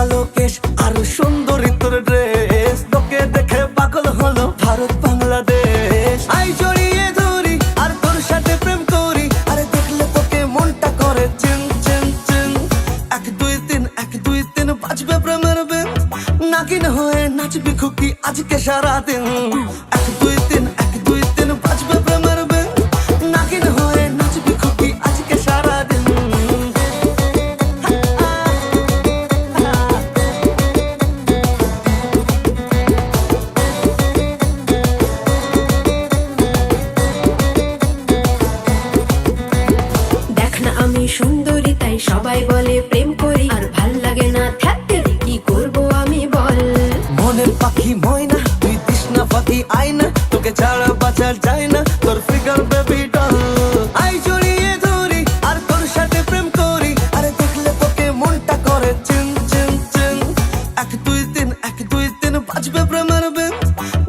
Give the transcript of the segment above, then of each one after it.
কালো কেশ আর সুন্দরী তোর ড্রেস তোকে দেখে পাগল হলো ভারত, বাংলাদেশ। আই জড়িয়ে ধরি, আর তোর সাথে প্রেম করি। আরে দেখলে তোকে মনটা করে চিন চিন চিন। এক, দুই, তিন, এক, দুই, তিন, বাজবে প্রেমের বেন নাগিন হয়ে নাচবি খুকি আজকে সারাদিন। এক, দুই, তিন, এক, দুই, তিন, বাজবে আমি সুন্দরী, তাই সবাই বলে প্রেম করি। আর ভালো লাগে না থাকতে কি করব আমি বল। মনের পাখি ময়না, তুই তৃষ্ণা পাখি আয়না। তোকে ছাড়া বাঁচা যায় না, তোর ফিগার বেবি ডল আই জড়িয়ে ধরি, আর তোর সাথে প্রেম করি। আরে দেখলে তোকে মনটা করে চিন চিন চিন। এক, দুই, তিন, এক, দুই, তিন, বাজবে প্রেমের বেন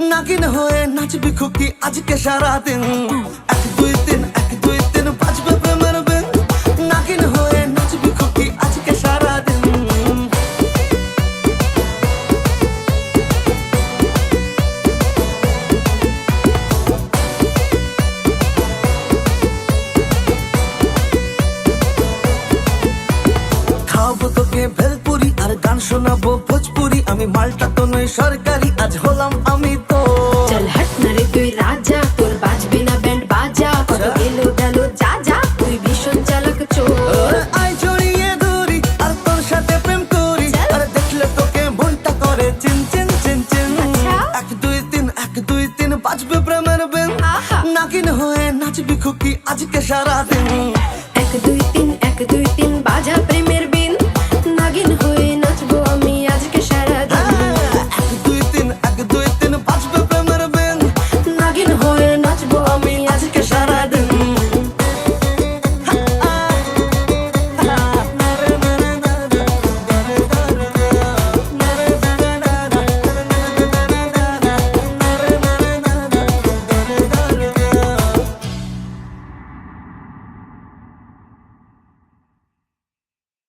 নাগিন হয়ে নাচবি খুকি আজকে সারাদিন। এক, দুই খাওয়াবো ভেলপুরি আর গান শোনাবো ভোজপুরি। আমি মালটা তো নই সরকারি আজ হলাম আমি তো। চল হাট না রে তুই রাজা তোর বাজবে না ব্যান্ড বাজা। কত গেলো গেল যা যা তুই ভীষণ চালাক চোর। আই জড়িয়ে ধরি আর তোর সাথে প্রেম করি। আর দেখলে তোকে মনটা করে চিন চিন চিন চিন। আচ্ছা। এক দুই তিন এক দুই তিন বাজবে প্রেমের বেন। নাগিন হয়ে নাচবি খুকি আজকে সারাদিন। এক দুই